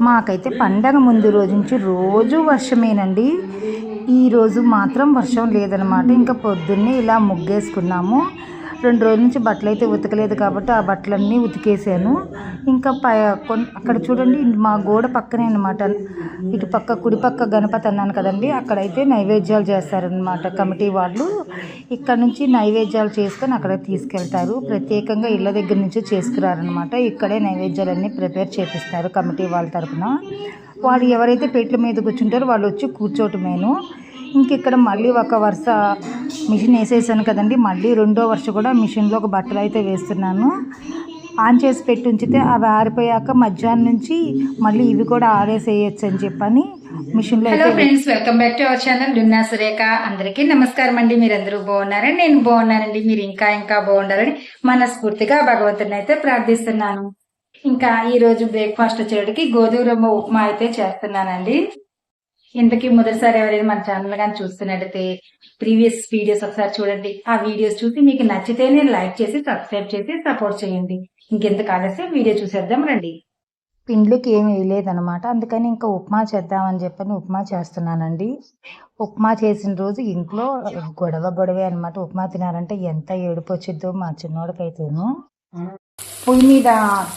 మాకైతే పండగ ముందు రోజు నుంచి రోజు వర్షమేనండి. ఈరోజు మాత్రం వర్షం లేదనమాట ఇంకా పొద్దున్నే ఇలా ముగ్గేసుకున్నాము. రెండు రోజుల నుంచి బట్టలు అయితే ఉతకలేదు కాబట్టి ఆ బట్టలన్నీ ఉతికేసాను. ఇంకా ప అక్కడ చూడండి మా గోడ పక్కనే అనమాట ఇటు పక్క కుడి పక్క గణపతి అన్నాను కదండి అక్కడైతే నైవేద్యాలు చేస్తారనమాట కమిటీ వాళ్ళు. ఇక్కడ నుంచి నైవేద్యాలు చేసుకొని అక్కడ తీసుకెళ్తారు. ప్రత్యేకంగా ఇళ్ళ దగ్గర నుంచి చేసుకురారనమాట ఇక్కడే నైవేద్యాలన్నీ ప్రిపేర్ చేపిస్తారు కమిటీ వాళ్ళ తరఫున వాళ్ళు ఎవరైతే పెట్ల మీద కూర్చుంటారో వాళ్ళు వచ్చి కూర్చోటమేను. ఇంక ఇక్కడ మళ్ళీ ఒక వరుస మిషన్ వేసేసాను కదండి. మళ్ళీ రెండో వరుస కూడా మిషన్లో ఒక బట్టలు అయితే వేస్తున్నాను. ఆన్ చేసి పెట్టి ఉంచితే అవి ఆరిపోయాక మధ్యాహ్నం నుంచి మళ్ళీ ఇవి కూడా ఆరేసేయచ్చు అని చెప్పని మిషన్లో హలో అయితే friends welcome back to our channel డున్నా Surekha అందరికీ నమస్కారం అండి. మీరందరూ బాగున్నారని నేను బాగున్నానండి. మీరు ఇంకా ఇంకా బాగుండాలని మనస్ఫూర్తిగా భగవంతుని అయితే ప్రార్థిస్తున్నాను. ఇంకా ఈరోజు బ్రేక్ఫాస్ట్ వచ్చేటికి గోధుమ ఉప్మా అయితే చేస్తున్నానండి. ఇంతకీ మొదటిసారి ఎవరైనా మన ఛానల్ కానీ చూస్తున్నట్టయితే ప్రీవియస్ వీడియోస్ ఒకసారి చూడండి. ఆ వీడియోస్ చూసి మీకు నచ్చితేనే లైక్ చేసి సబ్స్క్రైబ్ చేసి సపోర్ట్ చేయండి. ఇంకెందుకు ఆలస్యం? వీడియో చూసేద్దాం రండి. పిండ్లకి ఏమి వేయలేదనమాట అందుకని ఇంకా ఉప్మా చేద్దామని చెప్పని ఉప్మా చేస్తున్నానండి. ఉప్మా చేసిన రోజు ఇంట్లో గొడవ గొడవే అనమాట ఉప్మా తినాలంటే ఎంత ఏడుపు వచ్చిద్దో మా చిన్నోడికైతేను. పొయ్యి మీద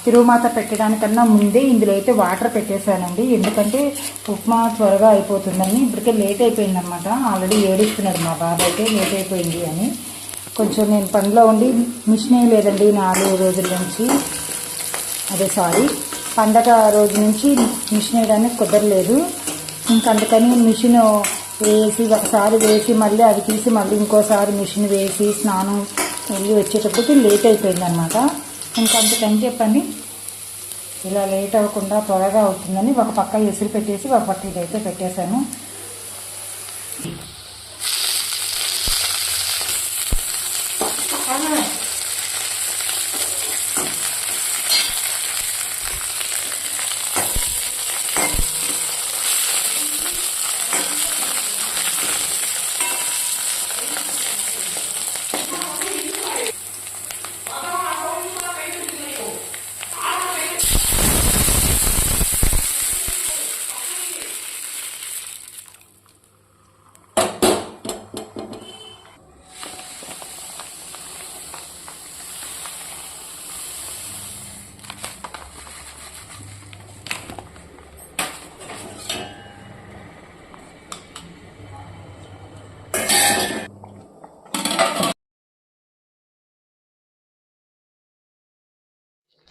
తిరుమాత పెట్టడానికన్నా ముందే ఇందులో అయితే వాటర్ పెట్టేశానండి. ఎందుకంటే ఉప్మా త్వరగా అయిపోతుందని ఇప్పటికే లేట్ అయిపోయింది అనమాట ఆల్రెడీ ఏడుస్తున్నాడు మా బాబు అయితే లేట్ అయిపోయింది అని. కొంచెం నేను పనిలో ఉండి మిషన్ ఏం లేదండి నాలుగు రోజుల నుంచి. అదే సారీ. పండగ రోజు నుంచి మిషన్ వేయడానికి కుదరలేదు. ఇంకా అందుకని మిషన్ వేసి ఒకసారి వేసి మళ్ళీ అది తీసి మళ్ళీ ఇంకోసారి మిషన్ వేసి స్నానం వెళ్ళి వచ్చేటప్పటికి లేట్ అయిపోయింది అనమాట ఇంకా అందుకని చెప్పండి ఇలా లేట్ అవ్వకుండా త్వరగా అవుతుందని ఒక పక్క ఎసురు పెట్టేసి ఒక పక్క ఇదైతే పెట్టేశాను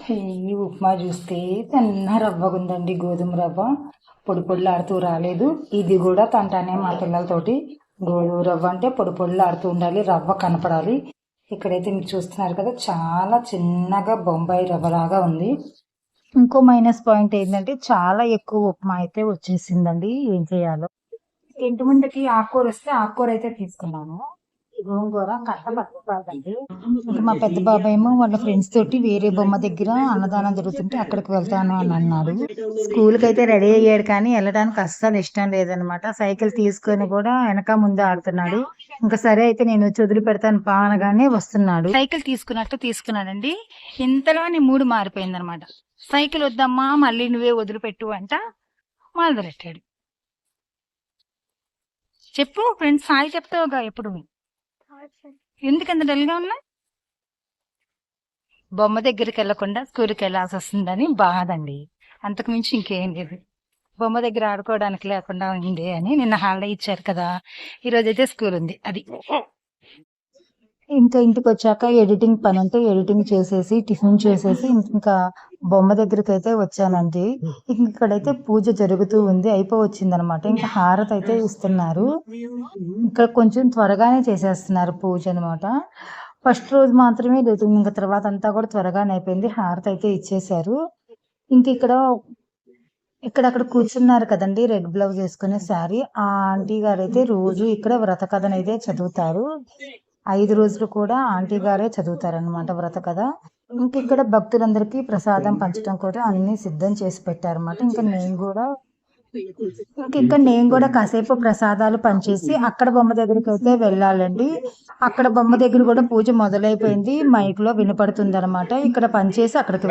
ఈ ఉప్మా చూస్తే తెన్న రవ్వగుందండి గోధుమ రవ్వ. పొడి పొడిలాడుతూ రాలేదు. ఇది కూడా తంటానే మా పిల్లలతోటి. గోధుమ రవ్వ అంటే పొడి పొడిలాడుతూ ఉండాలి రవ్వ కనపడాలి. ఇక్కడైతే మీరు చూస్తున్నారు కదా చాలా చిన్నగా బొంబాయి రవ్వలాగా ఉంది. ఇంకో మైనస్ పాయింట్ ఏంటంటే చాలా ఎక్కువ ఉప్మా అయితే వచ్చేసిందండి. ఏం చేయాలో. ఇంటి ముందుకి ఆకుకూర వస్తే ఆకుకూర అయితే తీసుకున్నాను గోంగూర మా పెద్ద బాబాయ్ ఏమో వాళ్ళ ఫ్రెండ్స్ తోటి వేరే బొమ్మ దగ్గర అన్నదానం జరుగుతుంటే అక్కడికి వెళ్తాను అని అన్నాడు. స్కూల్కి అయితే రెడీ అయ్యాడు కానీ వెళ్ళడానికి అస్సలు ఇష్టం లేదనమాట సైకిల్ తీసుకొని కూడా వెనక ముందు ఆడుతున్నాడు. ఇంకా సరే అయితే నేను వదిలి పెడతాను పా అనగానే వస్తున్నాడు. సైకిల్ తీసుకున్నట్టు తీసుకున్నాడండి. ఇంతలోని మూడు మారిపోయింది అనమాట సైకిల్ వద్దమ్మా మళ్ళీ నువ్వే వదిలిపెట్టు అంట మొదలెట్టాడు చెప్పు ఫ్రెండ్స్ హాయ్ చెప్తావుగా ఎప్పుడు? ఎందుకంత డల్గా ఉన్నా? బొమ్మ దగ్గరికి వెళ్ళకుండా స్కూల్కి వెళ్ళాల్సి వస్తుందని బాధ అండి అంతకు మించి ఇంకేం లేదు. బొమ్మ దగ్గర ఆడుకోవడానికి లేకుండా ఉంది అని నిన్న హాలిడే ఇచ్చారు కదా. ఈ రోజు అయితే స్కూల్ ఉంది. అది. ఇంకా ఇంటికి వచ్చాక ఎడిటింగ్ పని ఉంటే ఎడిటింగ్ చేసేసి టిఫిన్ చేసేసి ఇంకా బొమ్మ దగ్గరికి అయితే వచ్చానండి. ఇంక ఇక్కడైతే పూజ జరుగుతూ ఉంది అయిపోవచ్చింది అనమాట ఇంకా హారతి అయితే ఇస్తున్నారు. ఇక్కడ కొంచెం త్వరగానే చేసేస్తున్నారు పూజ అనమాట ఫస్ట్ రోజు మాత్రమే లేదు ఇంకా తర్వాత అంతా కూడా త్వరగానే అయిపోయింది. హారతి అయితే ఇచ్చేశారు. ఇంక ఇక్కడ ఇక్కడ అక్కడ కూర్చున్నారు కదండి రెడ్ బ్లౌజ్ వేసుకునే శారీ. ఆ ఆంటీ గారు అయితే రోజు ఇక్కడ వ్రత కథను అయితే చదువుతారు. ఐదు రోజులు కూడా ఆంటీ గారే చదువుతారనమాట వ్రత కథ. ఇంక ఇక్కడ భక్తులందరికీ ప్రసాదం పంచడం కూడా అన్ని సిద్ధం చేసి పెట్టారన్నమాట. ఇంకా నేను కూడా ఇంక ఇంకా నేను కూడా కాసేపు ప్రసాదాలు పనిచేసి అక్కడ బొమ్మ దగ్గరికి అయితే వెళ్ళాలండి. అక్కడ బొమ్మ దగ్గర కూడా పూజ మొదలైపోయింది. మైక్లో వినపడుతుంది అనమాట ఇక్కడ పనిచేసి అక్కడికి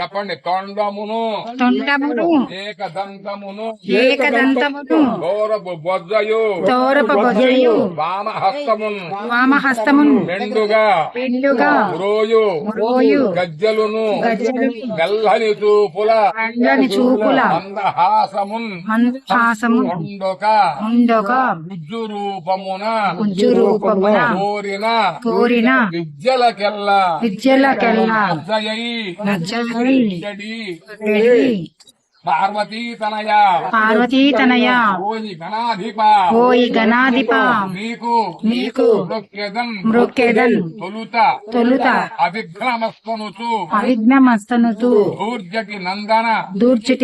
చెప్పండి తొండమును. తొండమును. ఏకదంతమును. ఏకదంతమును. గౌరపు బొజ్జయు. తోరప బొజయు వామహస్తమున్. వామహస్తమును. మెండుగా. గజ్జలును. గజ్జలు. మెల్లని చూపుల. చూపుల. మందహాసమున్. ఉండొక ఉండొక రూపమున ఉజ్జు రూపమున కోరిన. కోరిన. విద్యలకెల్ల. విద్యలకెల్లా. చెడి రెడి పార్వతీ తనయ పార్వతీ తనయ ఓయి గణాధిప. ఓయి గణాధిప. నీకు నీకు మృక్యదన్ మృక్కెదన్. తొలుత. అవిఘ్నమస్తనుతు దూర్జటి నందన.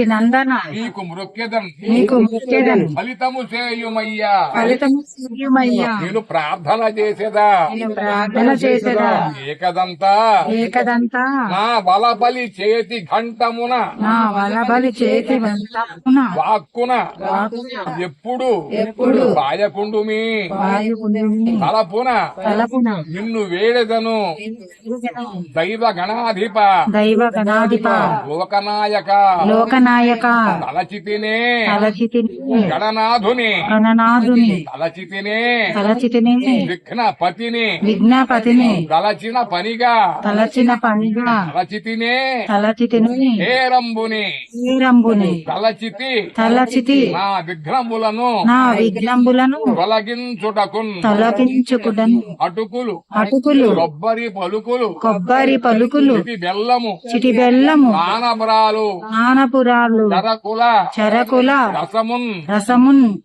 నందన. నీకు మృక్యదన్ నీకు మృక్కెదన్. ఫలితము చేయుమయ్యా. ఫలితము సూర్యమయ్యా నేను ప్రార్థన చేసేదా? నేను ప్రార్థన చేసేదా? ఏకదంతా. ఏకదంతా. నా బలబలి చేతి ఘంటమున. నా వలబలి చేతి వాక్కున. ఎప్పుడు? ఎప్పుడు? తలపున. తలపున. నిన్ను వేడెదను. దైవ గణాధిప. దైవ గణాధిప. లోకనాయక. లోకనాయక. తలచితినే. తలచితిని. గణనాథుని. గణనాథుని. తలచితినే. తలచితిని. విఘ్నపతిని. విఘ్నపతిని. తలచిన పనిగా. తలచిన పనిగా. తలచితినే. తలచితిని. హేరంబుని శ్రీరంబుని తలచితి. తలచితి. నా విఘ్నములను నా విఘ్నంబులను తొలగించుటకున్. తొలగించుకుడను అటుకులు. అటుకులు. కొబ్బరి పలుకులు. కొబ్బరి పలుకులు. బెల్లము. చిటి బెల్లము. ఆనబరాలు నానపురాలు చరకుల. చెరకుల. రసమున్. రసమున్.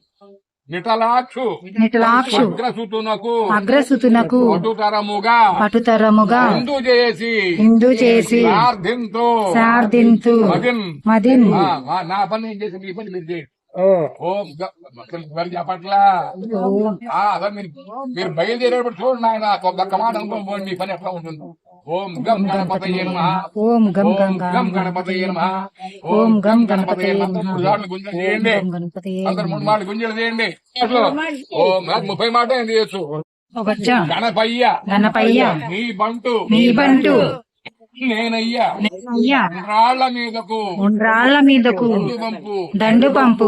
నిటలాక్షు. నిటలాక్షు. అగ్రసుతునకు. అగ్రసుతునకు. అటుతరముగా పటుతరముగా. ముందు చేసి హిందూ చేసి ప్రార్థింతు శార్దింతు మదిన్. మదిన్. నా పని నేను చేసి మీ పని మీరు చేయండి. ఓం గ- మరి చెప్పట్లా? ఆ, అదే మీరు మీరు బయలుదేరేటప్పుడు చూడండి ఆయన ఒక్క మాట అనుకోని పోండి మీ పని ఎట్లా ఉంటుంది? ఓం గం గణపతయ్య నమః. ఓం గం గం గణపతయ్య నమః. ఓం గం నమః. గుంజలు చేయండి. గణపతయే అందరు మూడు మాటలు గుంజలు చేయండి. అట్లా. ఓం నాకు ముప్పై మాట ఏం చేయొచ్చు? గణపయ్య. గణపయ్య. నీ బంటు. నీ బంటు. నేనయ్యా. రాళ్ళ మీదకు. ఉండ్రాళ్ళ మీదకు. దండు పంపు.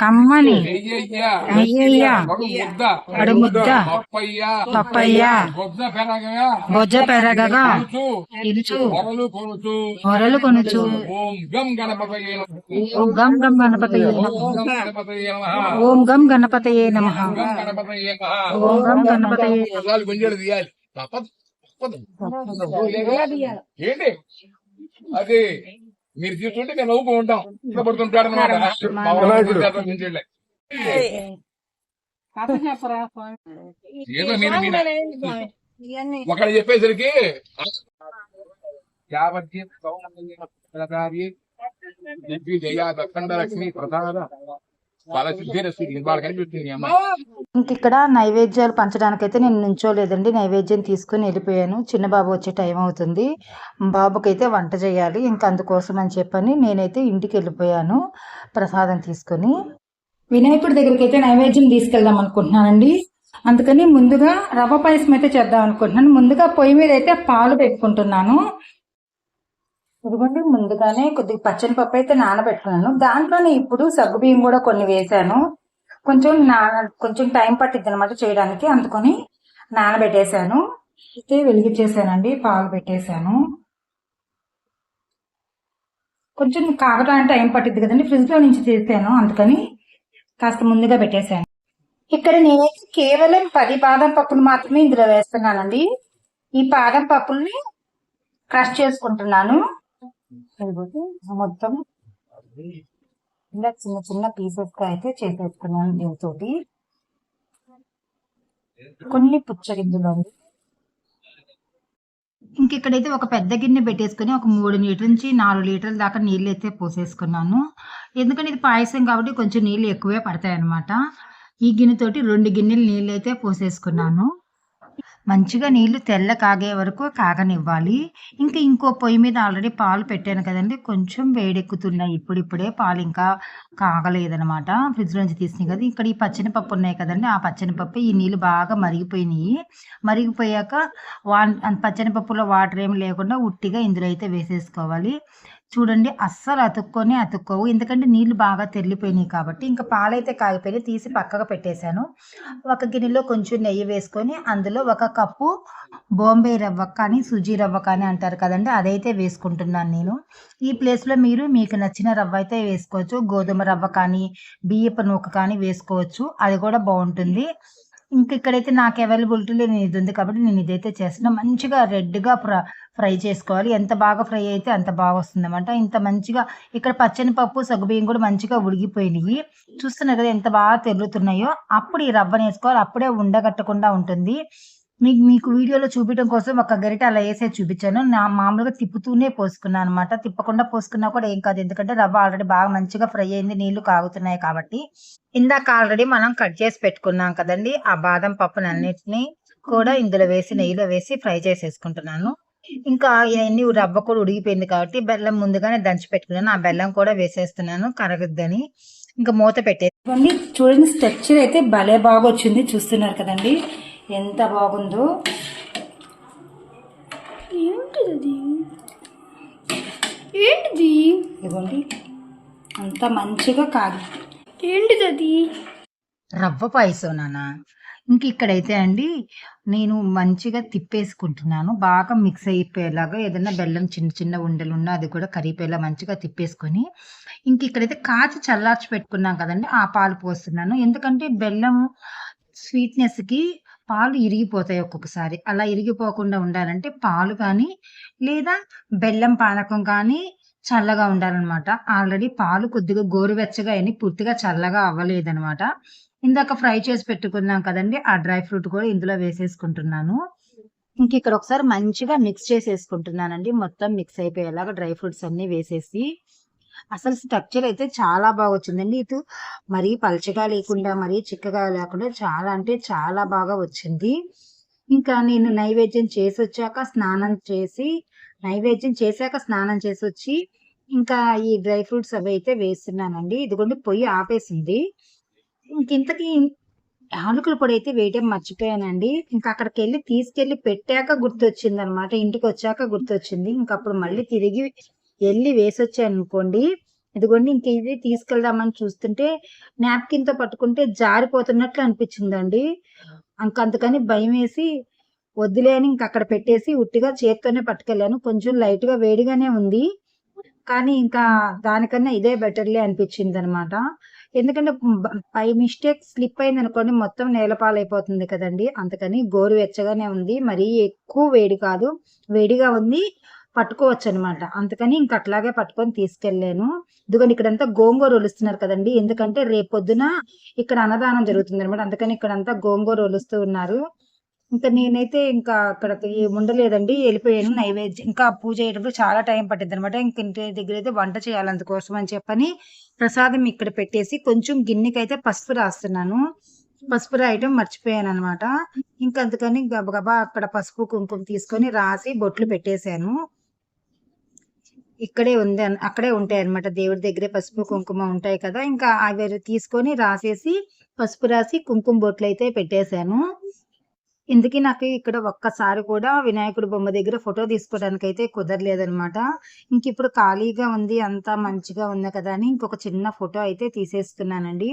కమ్మని. అయ్యయ్యా అయ్యయ్యా కడు ముద్ద కడుముద్ద పప్పయ్యా బొజ్జ పెరగగా. ఇరుచు. మొరలు కొనుచు. ఓం గం గణపతయ్య నమః. ఓం గం గం గణపతయే ఓం గం గణపతయే నమః. ఓం గం గణపతయే తప్పదు. ఏంటి? అది మీరు తీసుకుంటే నేను నవ్వుకు ఉంటాం. పడుతుంటాడు అనమాట ఏదో మీరు మీరు ఒకడు చెప్పేసరికి సౌందర్య దివ్య లక్ష్మి ఇక్కడ నైవేద్యాలు పంచడానికైతే నేను నుంచోలేదండి నైవేద్యం తీసుకుని వెళ్ళిపోయాను. చిన్న బాబు వచ్చే టైం అవుతుంది. బాబుకైతే వంట చేయాలి ఇంకా అందుకోసం అని చెప్పని నేనైతే ఇంటికి వెళ్ళిపోయాను ప్రసాదం తీసుకొని. వినాయకుడి దగ్గరికి అయితే నైవేద్యం తీసుకెళ్దాం అనుకుంటున్నానండి. అందుకని ముందుగా రవ్వ పాయసం అయితే చేద్దాం అనుకుంటున్నాను. ముందుగా పొయ్యి మీద అయితే పాలు పెట్టుకుంటున్నాను. ఇదిగోండి ముందుగానే కొద్దిగా పచ్చని పప్పు అయితే నానబెట్టుకున్నాను. దాంట్లోనే ఇప్పుడు సగ్గుబియ్యం కూడా కొన్ని వేసాను. కొంచెం నా కొంచెం టైం పట్టిద్ది అనమాట చేయడానికి. అందుకొని నానబెట్టేశాను. అయితే వెలిగించేసానండి పాలు పెట్టేశాను. కొంచెం కాగడానికి టైం పట్టిద్ది కదండి. ఫ్రిడ్జ్లో నుంచి తీసాను అందుకని కాస్త ముందుగా పెట్టేశాను. ఇక్కడ నేనైతే కేవలం పది బాదం పప్పులు మాత్రమే ఇందులో వేస్తున్నానండి. ఈ బాదం పప్పుల్ని క్రష్ చేసుకుంటున్నాను. మొత్తం ఇలా చిన్న చిన్న పీసెస్గా అయితే చేసేసుకున్నాను దీంతో కొన్ని పుచ్చగింజలు ఇంకెక్కడైతే ఒక పెద్ద గిన్నె పెట్టేసుకుని ఒక మూడు లీటర్ నుంచి నాలుగు లీటర్ల దాకా నీళ్ళు అయితే పోసేసుకున్నాను. ఎందుకంటే ఇది పాయసం కాబట్టి కొంచెం నీళ్ళు ఎక్కువే పడతాయి అన్నమాట ఈ గిన్నెతోటి రెండు గిన్నెలు నీళ్ళు అయితే పోసేసుకున్నాను. మంచిగా నీళ్ళు తెల్ల కాగే వరకు కాగనివ్వాలి. ఇంకా ఇంకో పొయ్యి మీద ఆల్రెడీ పాలు పెట్టాను కదండి. కొంచెం వేడెక్కుతున్నాయి ఇప్పుడిప్పుడే. పాలు ఇంకా కాగలేదనమాట ఫ్రిడ్జ్ నుంచి తీసినాయి కదా. ఇక్కడ ఈ పచ్చనిపప్పు ఉన్నాయి కదండి. ఆ పచ్చనిపప్పు ఈ నీళ్ళు బాగా మరిగిపోయినాయి. మరిగిపోయాక వా పచ్చనిపప్పులో వాటర్ ఏమి లేకుండా ఉట్టిగా ఇందులో అయితే వేసేసుకోవాలి. చూడండి అస్సలు అతుక్కొని అతుక్కోవు. ఎందుకంటే నీళ్ళు బాగా తెల్లిపోయినాయి కాబట్టి ఇంకా పాలైతే కాగిపోయినాయి తీసి పక్కకు పెట్టేశాను. ఒక గిన్నెలో కొంచెం నెయ్యి వేసుకొని అందులో ఒక కప్పు బాంబే రవ్వ కానీ సుజీ రవ్వ కానీ అంటారు కదండి అదైతే వేసుకుంటున్నాను నేను. ఈ ప్లేస్లో మీరు మీకు నచ్చిన రవ్వ అయితే వేసుకోవచ్చు. గోధుమ రవ్వ కానీ బియ్యపు నూక కానీ వేసుకోవచ్చు. అది కూడా బాగుంటుంది. ఇంక ఇక్కడైతే నాకు అవైలబిలిటీ నేను ఇది ఉంది కాబట్టి నేను ఇదైతే చేస్తున్నా. మంచిగా రెడ్గా ఫ్ర ఫ్రై చేసుకోవాలి. ఎంత బాగా ఫ్రై అయితే అంత బాగా వస్తుంది అనమాట ఇంత మంచిగా ఇక్కడ పచ్చని పప్పు సగ్గుబియ్యం కూడా మంచిగా ఉడిగిపోయినాయి చూస్తున్నారు కదా ఎంత బాగా తెల్లుతున్నాయో అప్పుడు ఈ రవ్వని వేసుకోవాలి. అప్పుడే ఉండగట్టకుండా ఉంటుంది. మీకు మీకు వీడియోలో చూపించడం కోసం ఒక గరిట అలా వేసే చూపించాను. నా మామూలుగా తిప్పుతూనే పోసుకున్నాను అనమాట తిప్పకుండా పోసుకున్నా కూడా ఏం కాదు. ఎందుకంటే రవ్వ ఆల్రెడీ బాగా మంచిగా ఫ్రై అయింది. నీళ్ళు కాగుతున్నాయి కాబట్టి. ఇందాక ఆల్రెడీ మనం కట్ చేసి పెట్టుకున్నాం కదండి. ఆ బాదం పప్పుని అన్నిటిని కూడా ఇందులో వేసి నెయ్యిలో వేసి ఫ్రై చేసేసుకుంటున్నాను. ఇంకా ఇవన్నీ రవ్వ కూడా ఉడిగిపోయింది కాబట్టి బెల్లం ముందుగానే దంచి పెట్టుకున్నాను. ఆ బెల్లం కూడా వేసేస్తున్నాను కరగద్దని. ఇంకా మూత పెట్టేది చూడండి స్ట్రక్చర్ అయితే భలే బాగా వచ్చింది. చూస్తున్నారు కదండి. ఎంత బాగుందో. ఏంటిది? ఏంటిది? ఇదిగోండి. అంత మంచిగా కాగి ఏంటిది అది రవ్వ పాయసం నాన్న. ఇంక ఇక్కడైతే అండి నేను మంచిగా తిప్పేసుకుంటున్నాను. బాగా మిక్స్ అయిపోయేలాగా ఏదైనా బెల్లం చిన్న చిన్న ఉండలు ఉన్నా అది కూడా కరిగిపోయేలా మంచిగా తిప్పేసుకొని ఇంక ఇక్కడైతే కాచి చల్లార్చి పెట్టుకున్నాం కదండి ఆ పాలు పోస్తున్నాను. ఎందుకంటే బెల్లం స్వీట్నెస్కి పాలు ఇరిగిపోతాయి ఒక్కొక్కసారి. అలా ఇరిగిపోకుండా ఉండాలంటే పాలు కానీ లేదా బెల్లం పానకం కానీ చల్లగా ఉండాలన్నమాట. ఆల్రెడీ పాలు కొద్దిగా గోరువెచ్చగా అయినాయి పూర్తిగా చల్లగా అవ్వలేదన్నమాట. ఇందాక ఫ్రై చేసి పెట్టుకున్నాం కదండి ఆ డ్రై ఫ్రూట్ కూడా ఇందులో వేసేసుకుంటున్నాను. ఇంక ఇక్కడ ఒకసారి మంచిగా మిక్స్ చేసేసుకుంటున్నానండి. మొత్తం మిక్స్ అయిపోయేలాగా డ్రై ఫ్రూట్స్ అన్ని వేసేసి అసలు స్ట్రక్చర్ అయితే చాలా బాగా వచ్చిందండి ఇటు మరీ పలచగా లేకుండా మరీ చిక్కగా లేకుండా చాలా అంటే చాలా బాగా వచ్చింది. ఇంకా నేను నైవేద్యం చేసి వచ్చాక స్నానం చేసి నైవేద్యం చేశాక స్నానం చేసి వచ్చి ఇంకా ఈ డ్రై ఫ్రూట్స్ అవి అయితే వేస్తున్నానండి. ఇదిగోండి పొయ్యి ఆపేసింది. ఇంకింతకి యాలకుల పొడి అయితే వేయటం మర్చిపోయానండి. ఇంకా అక్కడికి వెళ్ళి తీసుకెళ్ళి పెట్టాక గుర్తొచ్చింది అనమాట ఇంటికి వచ్చాక గుర్తొచ్చింది. ఇంకా అప్పుడు మళ్ళీ తిరిగి వెళ్ళి వేసొచ్చాను అనుకోండి ఇదిగోండి ఇంక ఇది తీసుకెళ్దామని చూస్తుంటే నాప్కిన్తో పట్టుకుంటే జారిపోతున్నట్లు అనిపించిందండి. ఇంక భయం వేసి వద్దులే అని ఇంక అక్కడ పెట్టేసి ఉట్టిగా చేత్తోనే పట్టుకెళ్ళాను. కొంచెం లైట్గా వేడిగానే ఉంది. కానీ ఇంకా దానికన్నా ఇదే బెటర్లే అనిపించింది అనమాట ఎందుకంటే పై బై మిస్టేక్ స్లిప్ అయింది అనుకోండి మొత్తం నేలపాలైపోతుంది కదండి. అందుకని గోరు వెచ్చగానే ఉంది. మరీ ఎక్కువ వేడి కాదు. వేడిగా ఉంది. పట్టుకోవచ్చు అనమాట అందుకని ఇంక అట్లాగే పట్టుకొని తీసుకెళ్ళాను. ఎందుకంటే ఇక్కడంతా గోంగూర ఒలుస్తున్నారు కదండి. ఎందుకంటే రేపొద్దున ఇక్కడ అన్నదానం జరుగుతుంది అనమాట అందుకని ఇక్కడంతా గోంగూర ఒలుస్తూ ఉన్నారు. ఇంకా నేనైతే ఇంకా అక్కడ ఉండలేదండి వెళ్ళిపోయాను నైవేద్యం. ఇంకా పూజ అయ్యేటప్పుడు చాలా టైం పట్టింది అనమాట ఇంక ఇంటి దగ్గర అయితే వంట చేయాలి అందుకోసం అని చెప్పని ప్రసాదం ఇక్కడ పెట్టేసి కొంచెం గిన్నెకైతే పసుపు రాస్తున్నాను. పసుపు రాయటం మర్చిపోయాను అనమాట ఇంకా అందుకని గబగబా అక్కడ పసుపు కుంకుమ తీసుకొని రాసి బొట్లు పెట్టేశాను. ఇక్కడే ఉంది అక్కడే ఉంటాయి అన్నమాట దేవుడి దగ్గరే పసుపు కుంకుమ ఉంటాయి కదా. ఇంకా అవి తీసుకొని రాసేసి పసుపు రాసి కుంకుమ బొట్లు అయితే పెట్టేశాను. ఇందుకే నాకు ఇక్కడ ఒక్కసారి కూడా వినాయకుడు బొమ్మ దగ్గర ఫోటో తీసుకోవడానికి అయితే కుదరలేదనమాట ఇంక ఇప్పుడు ఖాళీగా ఉంది అంతా మంచిగా ఉంది కదా అని ఇంకొక చిన్న ఫోటో అయితే తీసేస్తున్నానండి.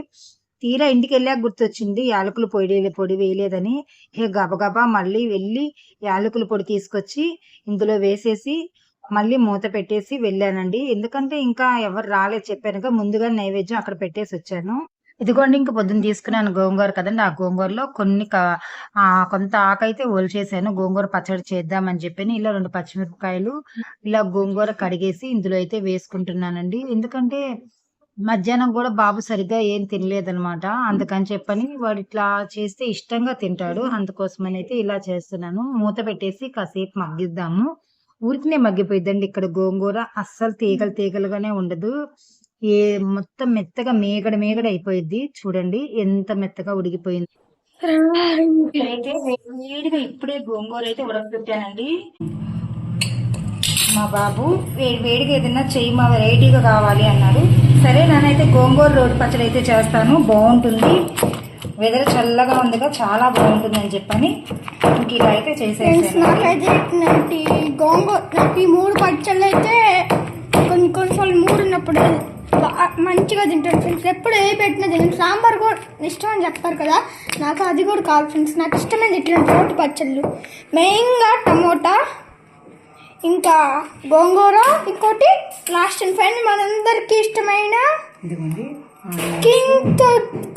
తీరా ఇంటికి వెళ్ళాక గుర్తొచ్చింది యాలకుల పొడి పొడి వేయలేదని. గబగబా మళ్ళీ వెళ్ళి యాలకుల పొడి తీసుకొచ్చి ఇందులో వేసేసి మళ్ళీ మూత పెట్టేసి వెళ్ళానండి. ఎందుకంటే ఇంకా ఎవరు రాలేదు చెప్పాను ముందుగా నైవేద్యం అక్కడ పెట్టేసి వచ్చాను. ఇదిగోండి ఇంక పొద్దున్న తీసుకున్నాను గోంగూర కదండి. ఆ గోంగూరలో కొన్ని క- కొంత ఆకైతే ఒలిచేసాను. గోంగూర పచ్చడి చేద్దామని చెప్పి ఇలా రెండు పచ్చిమిరపకాయలు ఇలా గోంగూర కడిగేసి ఇందులో అయితే వేసుకుంటున్నానండి. ఎందుకంటే మధ్యాహ్నం కూడా బాబు సరిగ్గా ఏం తినలేదనమాట అందుకని చెప్పని వాడు ఇట్లా చేస్తే ఇష్టంగా తింటాడు. అందుకోసమని అయితే ఇలా చేస్తున్నాను. మూత పెట్టేసి కాసేపు మగ్గిద్దాము. ఊరికినే మగ్గిపోయిద్దండి ఇక్కడ గోంగూర. అస్సలు తీగలు తీగలుగానే ఉండదు. ఏ మొత్తం మెత్తగా మేగడ మేగడ అయిపోయింది చూడండి ఎంత మెత్తగా ఉడికిపోయింది. అయితే వేడిగా ఇప్పుడే గోంగూర అయితే ఉడకపెట్టానండి. మా బాబు వేడి వేడిగా ఏదైనా చెయ్యి మా వెరైటీగా కావాలి అన్నాడు. సరే నానైతే గోంగూర రోడ్డు పచ్చడి అయితే చేస్తాను. బాగుంటుంది. వెదర్ చల్లగా ఉందిగా చాలా బాగుంటుంది అని చెప్పని ఇంక ఇలా అయితే నాకైతే ఈ గోంగూర మూడు పచ్చళ్ళు అయితే కొన్ని కొన్నిసార్లు మూడు ఉన్నప్పుడు మంచిగా తింటాను ఫ్రెండ్స్. ఎప్పుడు ఏ పెట్టినా తింటాను సాంబార్ కూడా ఇష్టం అని చెప్తారు కదా నాకు అది కూడా కావాలి ఫ్రెండ్స్. నాకు ఇష్టమైన ఇట్లాంటి రోటి పచ్చళ్ళు. మెయిన్గా టమోటా ఇంకా గోంగూర ఇంకోటి లాస్ట్ అండ్ ఫైనల్. మనందరికీ ఇష్టమైన ఇదిగోండి. కింగ్తో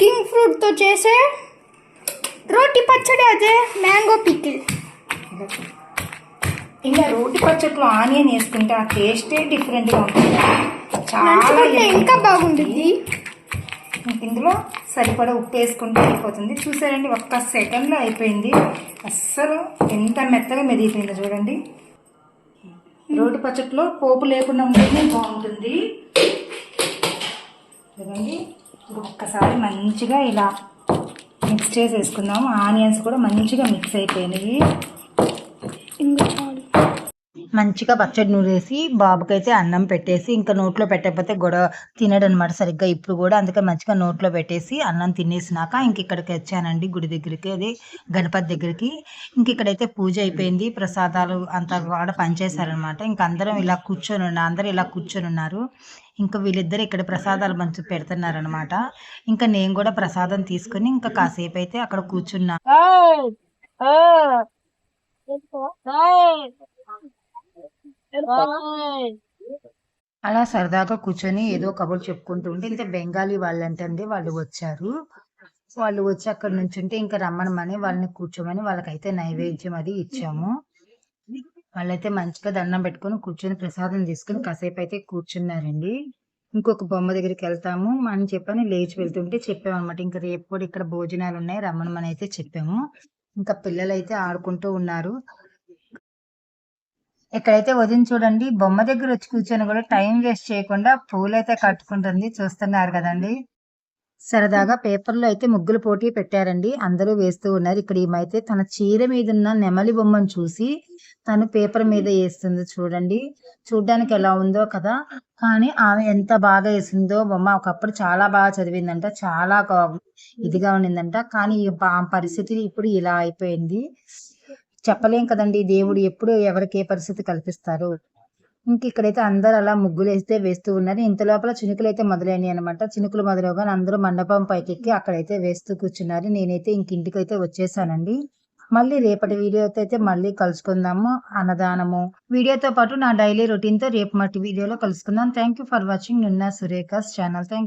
కింగ్ ఫ్రూట్తో చేసే రోటి పచ్చడి అదే మ్యాంగో పికిల్. ఇంకా రోటి పచ్చట్లో ఆనియన్ వేసుకుంటే ఆ టేస్టే డిఫరెంట్గా ఉంటుంది. చాలా ఇంకా బాగుంటుంది ఇందులో సరిపడా ఉప్పు వేసుకుంటే అయిపోతుంది. చూసారండి ఒక్క సెకండ్లో అయిపోయింది. అస్సలు ఎంత మెత్తగా మెదిగిపోయిందో చూడండి. రోటి పచ్చట్లో పోపు లేకుండా ఉంటేనే బాగుంటుంది. చూడండి ఇప్పుడు ఒక్కసారి మంచిగా ఇలా మిక్స్ చేసి వేసుకుందాం ఆనియన్స్ కూడా మంచిగా మిక్స్ అయిపోయినాయి. మంచిగా పచ్చడి నూరేసి బాబుకైతే అన్నం పెట్టేసి ఇంకా నోట్లో పెట్టకపోతే గొడవ తినడు అనమాట సరిగ్గా ఇప్పుడు కూడా. అందుకే మంచిగా నోట్లో పెట్టేసి అన్నం తినేసినాక ఇంక ఇక్కడికి వచ్చానండి గుడి దగ్గరికి అదే గణపతి దగ్గరికి. ఇంక ఇక్కడైతే పూజ అయిపోయింది ప్రసాదాలు అంతా కూడా పనిచేశారనమాట. ఇంక అందరం ఇలా కూర్చొని ఉన్నారు అందరూ ఇలా కూర్చొని ఉన్నారు ఇంకా వీళ్ళిద్దరు ఇక్కడ ప్రసాదాలు మంచి పెడుతున్నారనమాట ఇంకా నేను కూడా ప్రసాదం తీసుకొని ఇంకా కాసేపు అయితే అక్కడ కూర్చున్నా. అలా సరదాగా కూర్చొని ఏదో కబుర్లు చెప్పుకుంటూ ఉంటే ఇంకా బెంగాలీ వాళ్ళు అంటండి వాళ్ళు వచ్చారు. వాళ్ళు వచ్చి అక్కడ నుంచి ఉంటే ఇంకా రమ్మనమని వాళ్ళని కూర్చోమని వాళ్ళకైతే నైవేద్యం అది ఇచ్చాము. వాళ్ళైతే మంచిగా దండం పెట్టుకొని కూర్చొని ప్రసాదం తీసుకొని కాసేపు అయితే కూర్చున్నారండి. ఇంకొక బొమ్మ దగ్గరికి వెళ్తాము. అని చెప్పని లేచి వెళ్తుంటే చెప్పాము అనమాట ఇంకా రేపు కూడా ఇక్కడ భోజనాలు ఉన్నాయి. రమ్మనమని అయితే చెప్పాము. ఇంకా పిల్లలు అయితే ఆడుకుంటూ ఉన్నారు. ఇక్కడైతే వదిన చూడండి బొమ్మ దగ్గర వచ్చి కూర్చొని కూడా టైం వేస్ట్ చేయకుండా పూలైతే కట్టుకుంటుంది. చూస్తున్నారు కదండి. సరదాగా పేపర్లో అయితే ముగ్గులు పోటీ పెట్టారండి. అందరూ వేస్తూ ఉన్నారు. ఇక్కడ ఈమైతే తన చీర మీద ఉన్న నెమలి బొమ్మను చూసి తను పేపర్ మీద వేస్తుంది చూడండి. చూడ్డానికి ఎలా ఉందో కదా. కానీ ఆమె ఎంత బాగా వేసిందో బొమ్మ ఒకప్పుడు చాలా బాగా చదివిందంట. చాలా ఇదిగా ఉండిందంట. కానీ పరిస్థితి ఇప్పుడు ఇలా అయిపోయింది. చెప్పలేం కదండి. దేవుడు ఎప్పుడు ఎవరికి ఏ పరిస్థితి కల్పిస్తారు? ఇంక ఇక్కడైతే అందరు అలా ముగ్గులు వేస్తే వేస్తూ ఉన్నారు. ఇంత లోపల చినుకులు అయితే మొదలైనవి అనమాట చినుకులు మొదలవగానే అందరూ మండపం పైకెక్కి అక్కడైతే వేస్తూ కూర్చున్నారు. నేనైతే ఇంక ఇంటికైతే వచ్చేసానండి. మళ్ళీ రేపటి వీడియోతో అయితే మళ్ళీ కలుసుకుందాము. అన్నదానము. వీడియోతో పాటు నా డైలీ రొటీన్తో రేపు మట్టి వీడియోలో కలుసుకుందాం. థ్యాంక్ యూ ఫర్ వాచింగ్ నిన్న సురేఖాస్ ఛానల్ థ్యాంక్